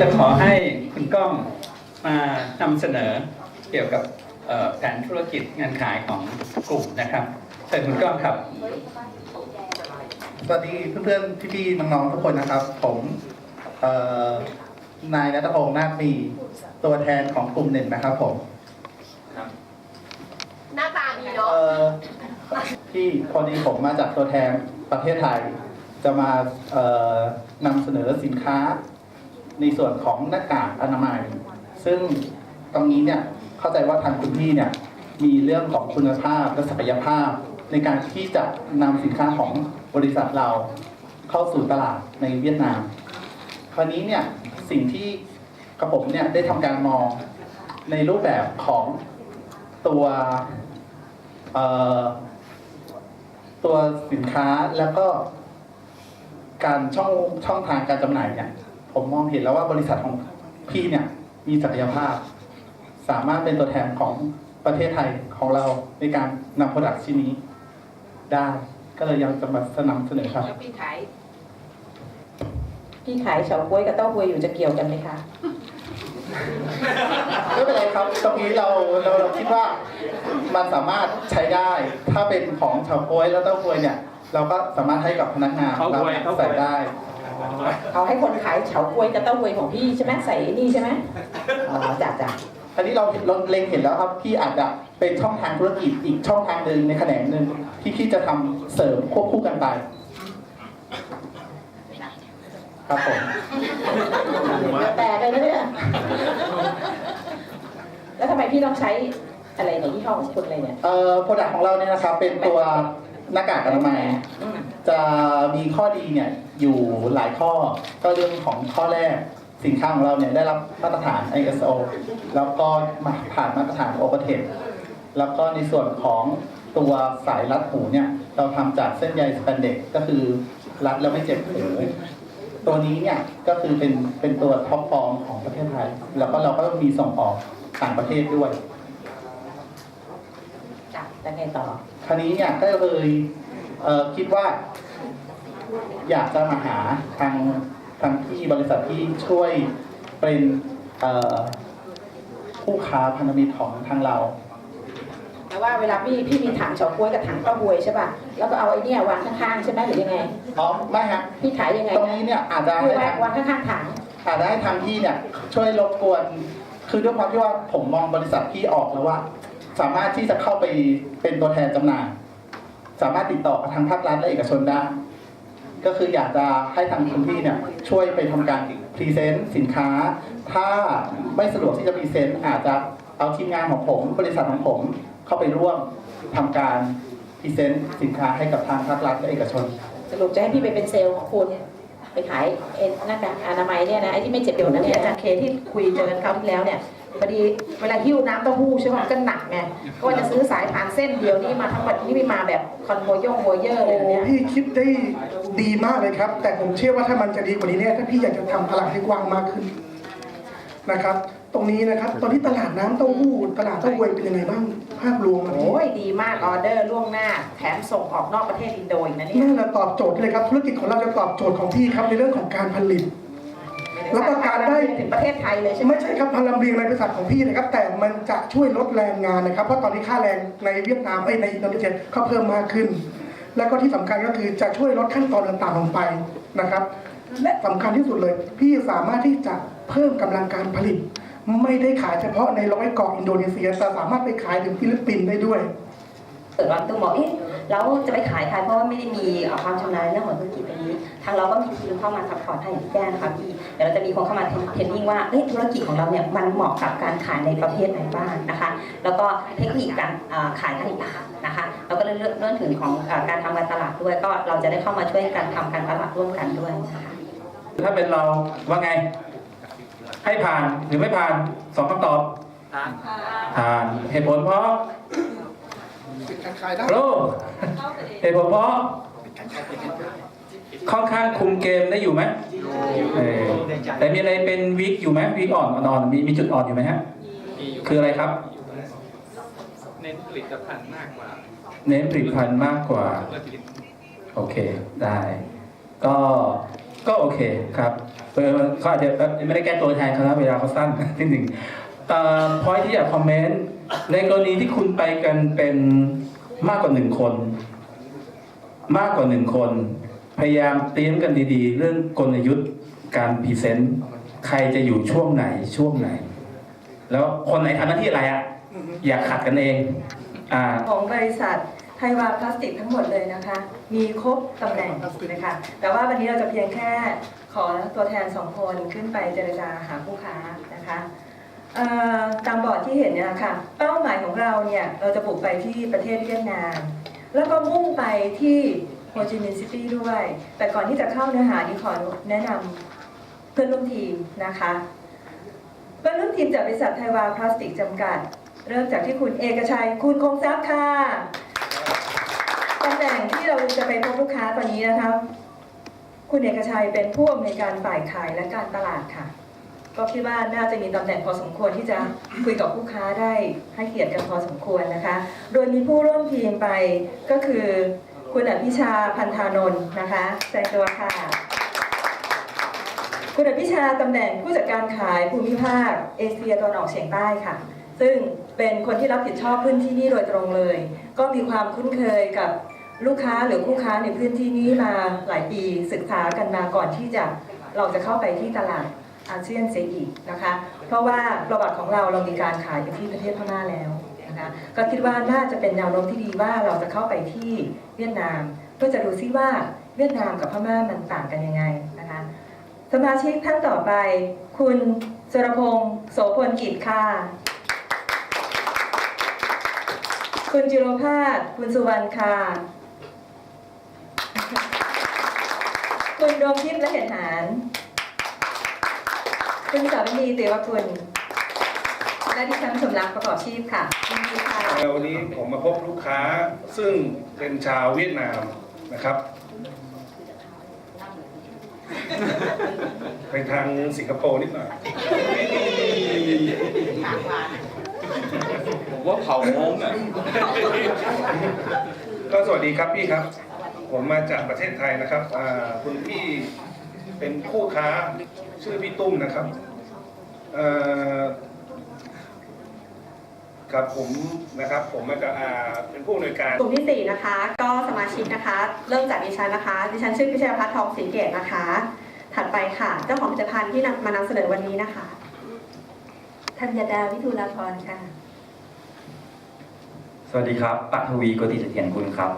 จะขอให้คุณก้องมานำเสนอเกี่ยวกับเอ่อแผนธุรกิจงานขายของกลุ่มนะครับเชิญคุณก้องครับ สวัสดีเพื่อนๆพี่ๆน้องๆทุกคนนะครับ ผมเอ่อนายนัทพงศ์นาคมีตัวแทนของกลุ่มหนึ่งนะครับผมหน้าตาดีเนาะเอ่อที่พอดีผมมาจากตัวแทนประเทศไทย จะมาเอ่อนำเสนอสินค้า ในส่วนของหน้ากากอนามัย ซึ่งตรงนี้เนี่ยเข้าใจว่าทางคุณพี่เนี่ยมีเรื่องของคุณภาพและศักยภาพ ในการที่จะนำสินค้าของบริษัทเราเข้าสู่ตลาดในเวียดนาม คราวนี้เนี่ยสิ่งที่กระผมเนี่ยได้ทำการมองในรูปแบบของตัวตัวสินค้าแล้วก็การช่องช่องทางการจำหน่ายเนี่ย ผมมองเห็นแล้วว่าบริษัทของพี่เนี่ยมีศักยภาพ สามารถเป็นตัวแทนของประเทศไทยของเราในการนำผลิตชิ้นนี้ ได้ก็เลยยังจะมาสนำเสนอครับ แล้วพี่ขายพี่ขายเฉาก๊วยกับเต้าหวยอยู่จะเกี่ยวกันไหมคะ ไม่เป็นไรครับ ตรงนี้เราเราเราคิดว่ามันสามารถใช้ได้ ถ้าเป็นของชาวโป้ยแล้วเต้าหวยเนี่ย เราก็สามารถให้กับพนักงานเต้าหวยเราเต้าหวยใส่ได้ เอาให้คนขายเฉาก๊วยกับเต้าหวยของพี่ใช่ไหมใส่นี่ใช่ไหมอ๋อจ้ะจ้ะอันนี้เราเราเล็งเห็นแล้วครับพี่อาจจะเป็นช่องทางธุรกิจอีกช่องทางหนึ่งในแขนงหนึ่งที่พี่จะทำเสริมควบคู่กันไปครับผมแต่ไปแล้วเนี่ยแล้วทำไมพี่ต้องใช้อะไรในยี่ห้อของคุณอะไรเนี่ยเอ่อโปรดักของเราเนี่ยนะครับเป็นตัวหน้ากากอนามัยอืม จะมีข้อดีเนี่ยอยู่หลายข้อก็เรื่องของข้อแรกสินค้าของเราเนี่ยได้รับมาตรฐาน ISO แล้วก็มาผ่านมาตรฐาน o p e t e c แล้วก็ในส่วนของตัวสายรัดหูเนี่ยเราทำจากเส้นใยสแปนเด็กก็คือรัดแล้วไม่เจ็บหูตัวนี้เนี่ยก็คือเป็นเป็นตัวท็อปฟอร์มของประเทศไทย แล้วก็เราก็มีส่งออกต่างประเทศด้วยจ้ะแล้วไงต่อคราวนี้เนี่ยก็เลยเอ่อ คิดว่า อยากจะมาหาทางทางที่บริษัทที่ช่วยเป็นเอ่อผู้ค้าพันธมิตรของทางเราแต่ว่าเวลาพี่พี่มีถังเฉาก๊วยกับถังเต้าหวยใช่ป่ะ แล้วก็เอาไอ้เนี่ยวางข้างๆใช่ไหมหรือยังไง อ๋อ ไม่ฮะพี่ขายยังไงตรงนะนี้เนี่ยอาจจะคือให้วางทางวางข้างๆถังอาจจะให้ทางที่เนี่ยช่วยรบกวน คือด้วยความที่ว่าผมมองบริษัทที่ออกแล้วว่า สามารถที่จะเข้าไปเป็นตัวแทนจำหน่าย สามารถติดต่อกับทางภาครัฐและเอกชนได้ ก็คืออยากจะให้ทางคุณพี่เนี่ยช่วยไปทำการพรีเซนต์สินค้า ถ้าไม่สะดวกที่จะพรีเซนต์อาจจะเอาทีมงานของผมบริษัทของผมเข้าไปร่วมทำการพรีเซนต์สินค้าให้กับทางภาครัฐและเอกชน สรุปจะให้พี่ไปเป็นเซลล์ของคุณไปขายเอ็นหน้ากากอนามัยเนี่ยนะไอ้ที่ไม่เจ็บเดี๋ยวนั้นเนี่ยอาจารย์เคที่คุยเจอกันคราวที่แล้วเนี่ย พอดีเวลาหิ้วน้ำเต้าหู้ใช่ไหมมันก็หนักไงก็ว่าจะซื้อสายผ่านเส้นเดียวนี่มาทั้งหมดนี่ไม่มาแบบคอนโวโยงโวเยอร์โอ้เลยเนี่ยพี่คิดได้ดีมากเลยครับ แต่ผมเชื่อว่าถ้ามันจะดีกว่านี้เนี่ยถ้าพี่อยากจะทำตลาดให้กว้างมากขึ้นนะครับ ตรงนี้นะครับ ตอนนี้ตลาดน้ำเต้าหู้ตลาดเต้าหวยเป็นยังไงบ้างภาพรวมอะพี่โอ้ยดีมากออเดอร์ล่วงหน้า แถมส่งออกนอกประเทศอินโดอีกนะเนี่ย นั่นแหละตอบโจทย์เลยครับธุรกิจของเราจะตอบโจทย์ของพี่ครับในเรื่องของการผลิต แล้วก็การได้ ถึงประเทศไทยเลยใช่ไหมไม่ใช่ครับพลังเรียงในบริษัทของพี่นะครับ แต่มันจะช่วยลดแรงงานนะครับ เพราะตอนนี้ค่าแรงในเวียดนามไอ้ยในอินโดนีเซียก็เพิ่มมากขึ้น แล้วก็ที่สำคัญก็คือจะช่วยลดขั้นตอนต่างๆลงไปนะครับ และสำคัญที่สุดเลย พี่สามารถที่จะเพิ่มกำลังการผลิต ไม่ได้ขายเฉพาะในร้อยเกาะอินโดนีเซียแต่สามารถไปขายถึงฟิลิปปินส์ได้ด้วย เกิดวันตุ้มบอกเอ๊ะแล้วจะไปขายใครเพราะว่าไม่ได้มีเอ่อความชำนาญในเรื่องของธุรกิจอันนี้ ทางเราก็มีทีมเข้ามาซัพพอร์ตให้อย่างที่แจ้งนะคะพี่เดี๋ยวเราจะมีคนเข้ามาเทรนเทรนนิ่งว่าเอ้ยธุรกิจของเราเนี่ยมันเหมาะกับการขายในประเภทไหนบ้างนะคะ แล้วก็เทคนิคการเอ่อขายผลิตภัณฑ์นะคะเราก็เรื่องเรื่องถึงของเอ่อการทำการตลาดด้วย ก็เราจะได้เข้ามาช่วยกันทำการตลาดร่วมกันด้วยนะคะถ้าเป็นเราว่าไง ให้ผ่านหรือไม่ผ่านสองคำตอบผ่านเหตุผลเพราะ โลเหตุผลเพราะค่อนข้างคุมเกมได้อยู่ไหมเออแต่มีอะไรเป็นวิกอยู่ไหมวิกอ่อนอ่อนมีมีจุดอ่อนอยู่ไหมฮะคืออะไรครับ เน้นผลิตภัณฑ์มากกว่า เน้นผลิตภัณฑ์มากกว่าธุรกิจโอเคได้ ก็ก็โอเคครับเออเขาอาจจะเอ่อไม่ได้แก้ตัวแทนเขานะเวลาเขาสั้นนิดหนึ่งเอ่อพอยที่อยากคอมเมนต์ในกรณีที่คุณไปกันเป็น มากกว่าหนึ่งคน มากกว่าหนึ่งคน พยายามเตรียมกันดีๆ เรื่องกลยุทธ์การพรีเซนต์ใครจะอยู่ช่วงไหนช่วงไหน แล้วคนไหนทำหน้าที่อะไรอะอย่าขัดกันเองอ่าของบริษัทไทยวาพลาสติกทั้งหมดเลยนะคะ มีครบตำแหน่งนะคะแต่ว่าวันนี้เราจะเพียงแค่ขอตัวแทนสองคนขึ้นไปเจรจาหาผู้ค้านะคะ ตามบอร์ดที่เห็นเนี่ยค่ะเป้าหมายของเราเนี่ยเราจะบุกไปที่ประเทศเวียดนาม แล้วก็มุ่งไปที่โฮจิมินห์ซิตี้ด้วย แต่ก่อนที่จะเข้าเนื้อหาดีขอแนะนำเพื่อนร่วมทีมนะคะเพื่อนร่วมทีมจากบริษัทไทวาพลาสติกจำกัด เริ่มจากที่คุณเอกชัย คุณคงทรัพย์ค่ะตำแหน่งที่เราจะไปพบลูกค้าตอนนี้นะคะคุณเอกชัยเป็นผู้อำนวยการฝ่ายขายและการตลาดค่ะ ก็คิดว่าน่าจะมีตำแหน่งพอสมควรที่จะคุยกับลูกค้าได้ให้เกียรติกันพอสมควรนะคะ โดยมีผู้ร่วมทีมไปก็คือ คุณอภิชาพันธานนท์นะคะแสดงตัวค่ะ คุณอภิชาตำแหน่งผู้จัดการขายภูมิภาคเอเชียตะวันออกเฉียงใต้ค่ะ ซึ่งเป็นคนที่รับผิดชอบพื้นที่นี้โดยตรงเลย ก็มีความคุ้นเคยกับลูกค้าหรือคู่ค้าในพื้นที่นี้มาหลายปีศึกษากันมาก่อนที่จะเราจะเข้าไปที่ตลาด อาเซียนเสียอีกนะคะ เพราะว่าประวัติของเราเรามีการขายไปที่ประเทศพม่าแล้วนะคะก็คิดว่าน่าจะเป็นแนวโน้มที่ดีว่าเราจะเข้าไปที่เวียดนามเพื่อจะดูซิว่าเวียดนามกับพม่ามันต่างกันยังไงนะคะสมาชิกท่านต่อไป คุณสุรพงศ์โสพลกิจค่ะ คุณจิโรภาสคุณสุวรรณค่ะ คุณดวงทิพย์และเห็นหาร คุณสาวินีเตวกุลและดิฉันสมรักประกอบชีพค่ะยินดีค่ะวันนี้ผมมาพบลูกค้าซึ่งเป็นชาวเวียดนามนะครับ ไปทางสิงคโปร์นิดหน่อยผมว่าเผามงอะก็สวัสดีครับพี่ครับ ผมมาจากประเทศไทยนะครับอ่าคุณพี่ เป็นคู่ค้าชื่อพี่ตุ้มนะครับเอ่อครับผมนะครับผมมาจากอ่าเป็นผู้อำนวยการกลุ่มที่ 4 นะคะ ก็สมาชิกนะคะ เริ่มจากดิฉันนะคะ ดิฉันชื่อพิชยพัฒน์ทองศรีเกตนะคะ ถัดไปค่ะ เจ้าของผลิตภัณฑ์ที่นำมานำเสนอวันนี้นะคะธัญดาวิทูลาพรค่ะ สวัสดีครับปัทวีโกติเสถียรกุลครับ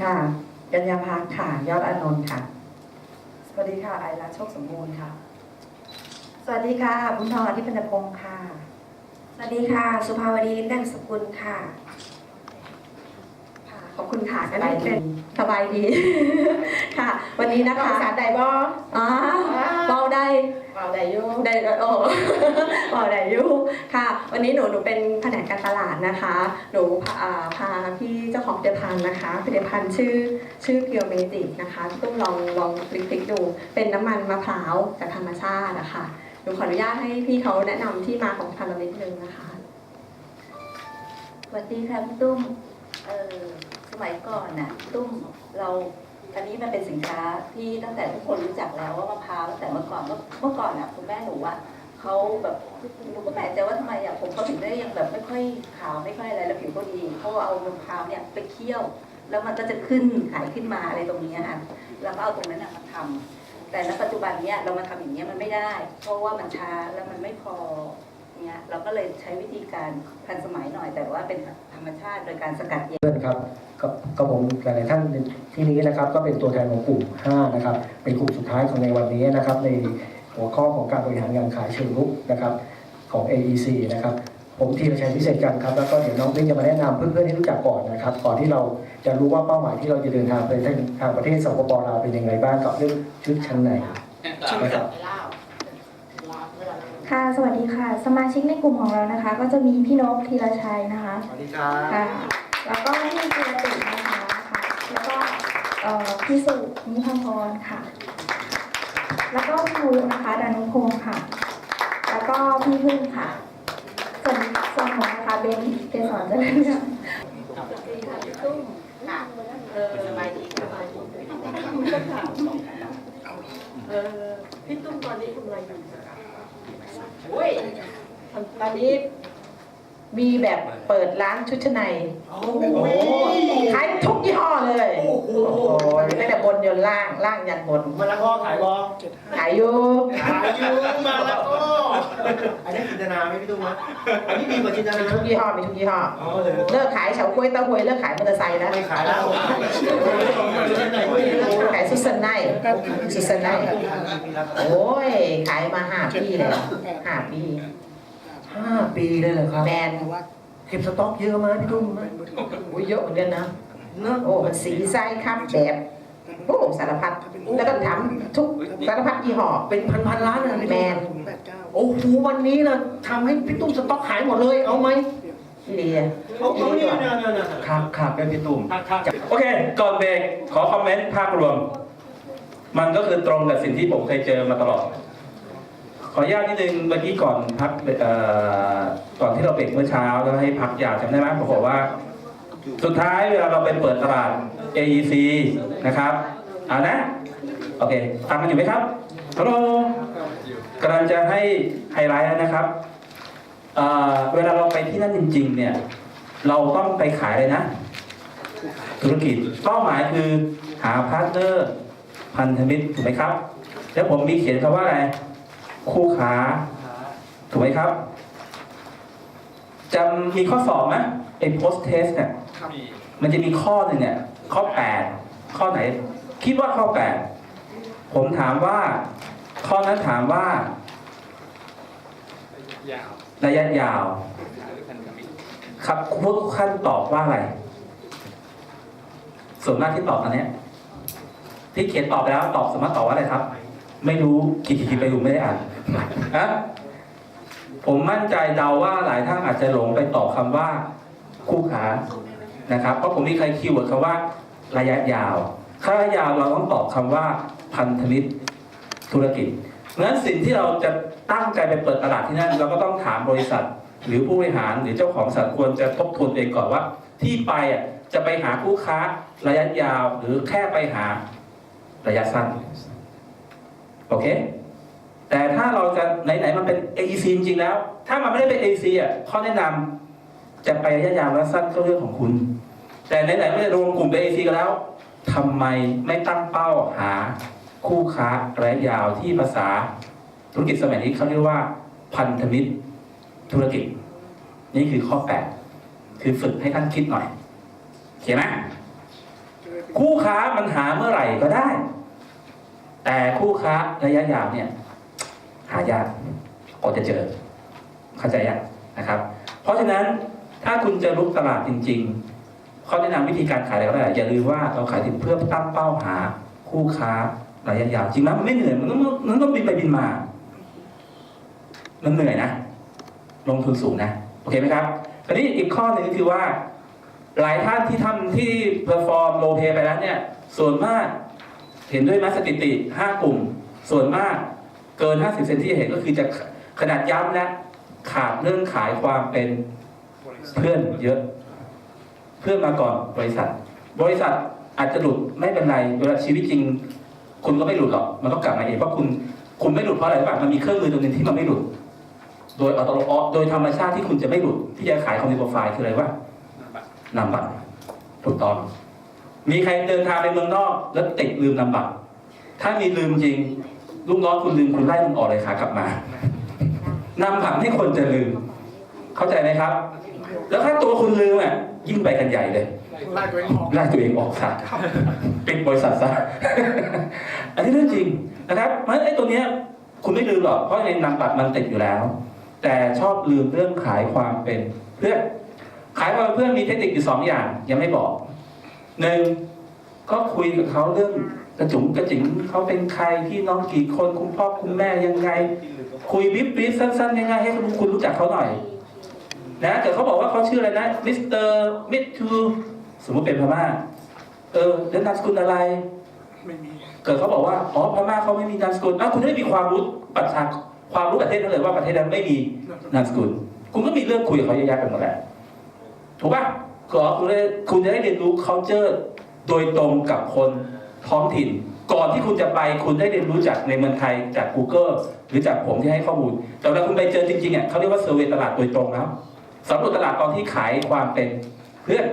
ค่ะกัญญาพักค่ะ ยอดอานนท์ค่ะ สวัสดีค่ะไอรัชโชคสมบูรณ์ค่ะ สวัสดีค่ะบุญทองอธิพันธพงศ์ค่ะ สวัสดีค่ะ สุภาวดีลิมดังสกุลค่ะค่ะขอบคุณค่ะก็สบายดีเป็นสบายดี ค่ะ วันนี้นะภาคะษาใดบ่อ๋อเบาได้ เปล่าใดอยู่ได้โอ้บอกได้อยูค่ะ วันนี้หนูหนูเป็นแผนกการตลาดนะคะ หนูพาอ่าพาพี่เจ้าของผลิตภัณฑ์นะคะผลิตภัณฑ์ชื่อชื่อเพียวเมจิกนะคะตุ้มลองลองคลิกๆดู เป็นน้ำมันมะพร้าวจากธรรมชาตินะคะหนูขออนุญาตให้พี่เขาแนะนำที่มาของผลิตภัณฑ์เรานิดนึงนะคะสวัสดีค่ะพี่ตุ้มเออสมัยก่อนน่ะตุ้มเรา อันนี้มันเป็นสินค้าที่ตั้งแต่ทุกคนรู้จักแล้วว่ามะพร้าวตั้งแต่เมื่อก่อนเมื่อก่อนน่ะคุณแม่หนูอะเขาแบบหนูก็แปลกใจว่าทำไมอะผมเขาถึงได้ยังแบบไม่ค่อยขาวไม่ค่อยอะไรแล้วผิวก็ดีเพราเอามะพร้าวเนี่ยไปเคี่ยว แล้วมันก็จะขึ้นขายขึ้นมาอะไรตรงนี้ค่ะแล้วก็เอาตรงนั้นน่ะมาทำแต่ณปัจจุบันเนี้ยเรามาทำอย่างเงี้ยมันไม่ได้ เพราะว่ามันช้าแล้วมันไม่พอ เนี่ยเราก็เลยใช้วิธีการทันสมัยหน่อย แต่ว่าเป็นธรรมชาติโดยการสกัดเย็นเพื่อนครับกับกับผมหลายๆท่านในที่นี้นะครับ ก็เป็นตัวแทนของกลุ่ม 5 นะครับ เป็นกลุ่มสุดท้ายของในวันนี้นะครับ ในหัวข้อของการบริหารงานขายเชิงรุกนะครับของ AEC นะครับผมธีรชัยพิเศษกันครับแล้วก็เดี๋ยวน้องบิ๊กจะมาแนะนำเพื่อนๆให้รู้จักก่อนนะครับก่อนที่เราจะรู้ว่าเป้าหมายที่เราจะเดินทางไปทางประเทศสปปลาวเป็นยังไงบ้างกับเรื่องชุดชั้นในนะครับ ค่ะสวัสดีค่ะ สมาชิกในกลุ่มของเรานะคะ ก็จะมีพี่นกธีรชัยนะคะสวัสดีครับค่ะแล้วก็พี่จิรตินะคะค่ะแล้วก็เอ่อพี่สุนิพพรค่ะ แล้วก็พี่วุฒินะคะดานุพงศ์ค่ะ แล้วก็พี่พึ่งค่ะส่วนส่วนของนะคะเบนเกสรเจริญค่ะสวัสดีค่ะพี่ตุ้มค่ะเออสบายดีสบายดีเออพี่ตุ้มตอนนี้ทำอะไรอยู่โอ้ย ตอนนี้ มีแบบเปิดร้านชุดชั้นในขายทุกยี่ห้อเลย โอ้โหตั้งแต่บนจนล่างล่างยันบนมาละกอขายบอขายอยู่ขายอยู่มาละกออันนี้จินตนาไหมพี่ตุ้มนะอันนี้ดีกว่าจินตนามีทุกยี่ห้อมีทุกยี่ห้ออ๋อเลยเลิกขายเฉาก๊วยเต้าหวยเลิกขายมอเตอร์ไซค์แล้วไม่ขายแล้วขายซุสเซนไนซุสเซนไนโอ้ยขายมาห้าปีเลยห้าปี ห้าปีเลยเหรอครับแมนเก็บสต็อกเยอะไหมพี่ตุ้มโอ้ยเยอะเหมือนกันนะเนอะโอ้มันสีไส้ครับแบบโอ้สารพัดแล้วก็ทำทุกสารพัดยี่ห้อเป็นพันพันๆล้านเลยพี่แมตุ้มนโอ้โหวันนี้นะทำให้พี่ตุ้มสต็อกหายหมดเลยเอาไหมที่เรียเอาเอาเนี่ยเนี่ยเนี่ยเนี่ยครับครับเป็นพี่ตุ่มครับครับโอเค ก่อนเบรกขอคอมเมนต์ภาพรวม มันก็คือตรงกับสิ่งที่ผมเคยเจอมาตลอด ขออนุญาตนิดนึงเมื่อกี้ก่อนพักเอ่อก่อนที่เราเบรกเมื่อเช้าแล้วให้พักยาวจำได้ไหมผมบอกว่า สุดท้ายเวลาเราไปเปิดตลาด AEC นะครับเอานะ โอเคตามกันอยู่ไหมครับฮัลโหลกำลังจะให้ไฮไลท์นะครับเวลาเราไปที่นั่นจริง ๆ เนี่ย เราต้องไปขายเลยนะ ธุรกิจเป้าหมายคือหาพาร์ทเนอร์พันธมิตรถูกไหมครับ แล้วผมมีเขียนคำว่าอะไร คู่ค้า ถูกไหมครับจำมีข้อสอบไหมไอ้ post test เนี่ยมีมันจะมีข้อหนึ่งเนี่ย ข้อ 8 ข้อไหน คิดว่าข้อ 8 ผมถามว่า ข้อนั้นถามว่ายาวระยะยาวหรือพันธมิตรครับพวกขั้นตอบว่าอะไร ส่วนมากที่ตอบอันเนี้ยที่เขียนตอบไปแล้วตอบสามารถตอบว่าอะไรครับ ไม่รู้คิดคิดไปดูไม่ได้อ่านฮะผมมั่นใจเดาว่าหลายท่านอาจจะหลงไปตอบคำว่าคู่ค้านะครับ เพราะผมมีใครคีย์เวิร์ดคำว่า ระยะยาวถ้าระยะยาวเราต้องตอบคำว่าพันธมิตรธุรกิจงั้นสิ่งที่เราจะตั้งใจไปเปิดตลาดที่นั่น เราก็ต้องถามบริษัท หรือผู้บริหารหรือเจ้าของสัตว์ควรจะทบทวนเองก่อนว่า ที่ไปอะจะไปหาคู่ค้าระยะยาวหรือแค่ไปหาระยะสั้น โอเค แต่ถ้าเราจะไหนๆมันเป็น AEC จริงๆแล้ว ถ้ามันไม่ได้เป็น AEC อะข้อแนะนำจะไประยะยาวและสั้นก็เรื่องของคุณ แต่ไหนๆไม่ได้รวมกลุ่มเป็น AEC กันแล้วทำไมไม่ตั้งเป้าหาคู่ค้าระยะยาวที่ภาษาธุรกิจสมัยนี้เขาเรียกว่าพันธมิตรธุรกิจ นี่คือข้อ 8 คือฝึกให้ท่านคิดหน่อยเขียนไหมคู่ค้ามันหาเมื่อไหร่ก็ได้ แต่คู่ค้าระยะยาวเนี่ย หายากกว่าจะเจอ เข้าใจยังนะครับ เพราะฉะนั้นถ้าคุณจะลุกตลาดจริงๆข้อแนะนำวิธีการขายอะไรก็ได้อย่าลืมว่าเราขายถึงเพื่อตั้งเป้าหาคู่ค้าระยะยาวจริงนะมันไม่เหนื่อยมันต้องมันต้องบินไปบินมามันเหนื่อยนะลงทุนสูงนะโอเคไหมครับทีนี้อีกข้อหนึ่งก็คือว่า หลายท่านที่ทำที่เพอร์ฟอร์มโลเพไปแล้วเนี่ย ส่วนมาก เห็นด้วยไหมสถิติ 5 กลุ่ม ส่วนมากเกิน 50 เซนที่เห็นก็คือจะขนาดย้ำและขาดเรื่องขายความเป็นเพื่อนเยอะ เพื่อนมาก่อนบริษัท บริษัทอาจจะหลุดไม่เป็นไรเวลาชีวิตจริง คุณก็ไม่หลุดหรอก มันก็กลับมาเองเพราะคุณคุณไม่หลุดเพราะอะไรรู้ป่ะมันมีเครื่องมือตัวหนึงที่มันไม่หลุด โดยอัตโนมัติโดยธรรมชาติที่คุณจะไม่หลุดที่จะขายคอมพิวเตอร์ไฟล์คืออะไรวะนามบัตรนำบัตรถูกต้อง มีใครเดินทางไปเมืองนอก แล้วติดลืมนำบัตรถ้ามีลืมจริงลูกน้องคุณลืมคุณไล่มันออกเลยขากลับมานำผังให้คนจะลืม เข้าใจไหมครับ แล้วถ้าตัวคุณลืมอะยิ่งไปกันใหญ่เลยไล่ตัวเองออกไล่ตัวเองออกซะปิดบริษัทซะอันนี้เรื่องจริงนะครับเพราะฉะนั้นไอ้ตัวเนี้ยคุณไม่ลืมหรอกเพราะในนามบัตรมันติดอยู่แล้ว แต่ชอบลืมเรื่องขายความเป็นเพื่อนขายความเป็นเพื่อนมีเทคนิคอยู่สองอย่างยังไม่บอก หนึ่งก็คุยกับเขาเรื่องกระจุงกระจิงเขาเป็นใครพี่น้องกี่คนคุณพ่อคุณแม่ยังไง คุยบิ๊บบิ๊บสั้นๆยังไงให้คุณรู้จักเขาหน่อย นะแต่เขาบอกว่าเขาชื่ออะไรนะมิสเตอร์มิททูสมมติเป็นพม่าเออแล้วนามสกุลอะไรไม่มีเกิดเขาบอกว่าอ๋อพม่าเขาไม่มีนามสกุลอ้าวคุณได้มีความรู้ประชาความรู้ประเทศนั้นเลยว่าประเทศนั้นไม่มีนามสกุล คุณก็มีเรื่องคุยกับเขาเยอะแยะไปหมดแหละถูกป่ะ ก็คุณได้คุณจะได้เรียนรู้ culture โดยตรงกับคนท้องถิ่น ก่อนที่คุณจะไปคุณได้เรียนรู้จากในเมืองไทยจาก Google หรือจากผมที่ให้ข้อมูล แต่เวลาคุณไปเจอจริงๆอะเขาเรียกว่าเซอร์เวยตลาดโดยตรงแล้วสำรวจตลาดตอนที่ขายความเป็นเพื่อน